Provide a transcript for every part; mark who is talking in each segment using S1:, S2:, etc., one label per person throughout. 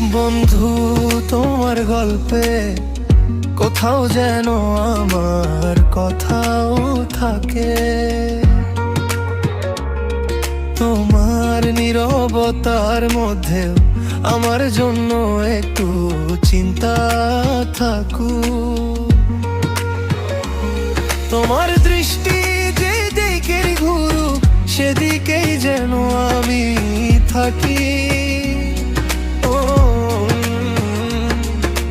S1: বন্ধু, তোমার গল্পে কোথাও যেন আমার কথাও থাকে। তোমার নীরবতার মধ্যেও আমার জন্য একটু চিন্তা থাকুক। তোমার দৃষ্টি যে দিকের ঘুরু, সেদিকেই যেন আমি থাকি।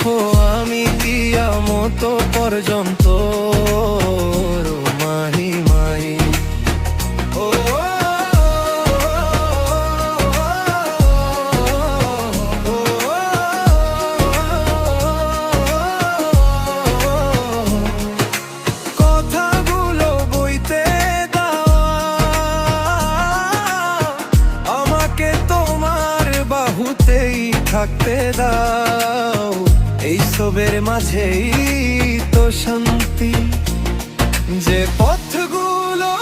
S1: দেখো আমি পর্যন্ত মাহি মাহি ও কথাগুলো বইতে আমাকে তোমার বাহুতেই থাকতে দাও এই সবের মাঝেই তো শান্তি। যে পথগুলো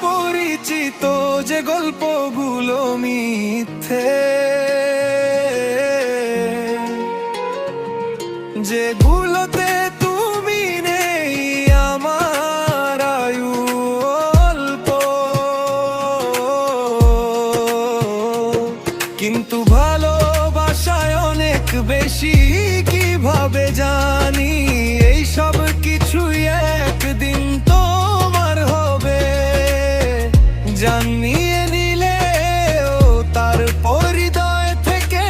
S1: পরিচিত যে গল্পগুলো মিথ্যে। যেগুলোতে তুমি বেশি কীভাবে জানি? এই সব কিছুই একদিন তোমার হবে। জানিয়ে তার পরিদয় থেকে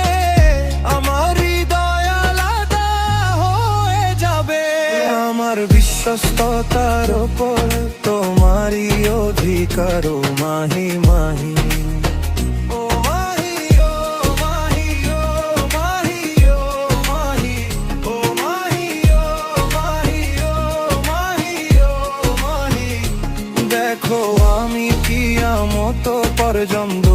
S1: আমার হৃদয় আলাদা হয়ে যাবে। আমার বিশ্বস্ততার ওপর তোমারই অধিকার মাহি মাহি। পরজন্দ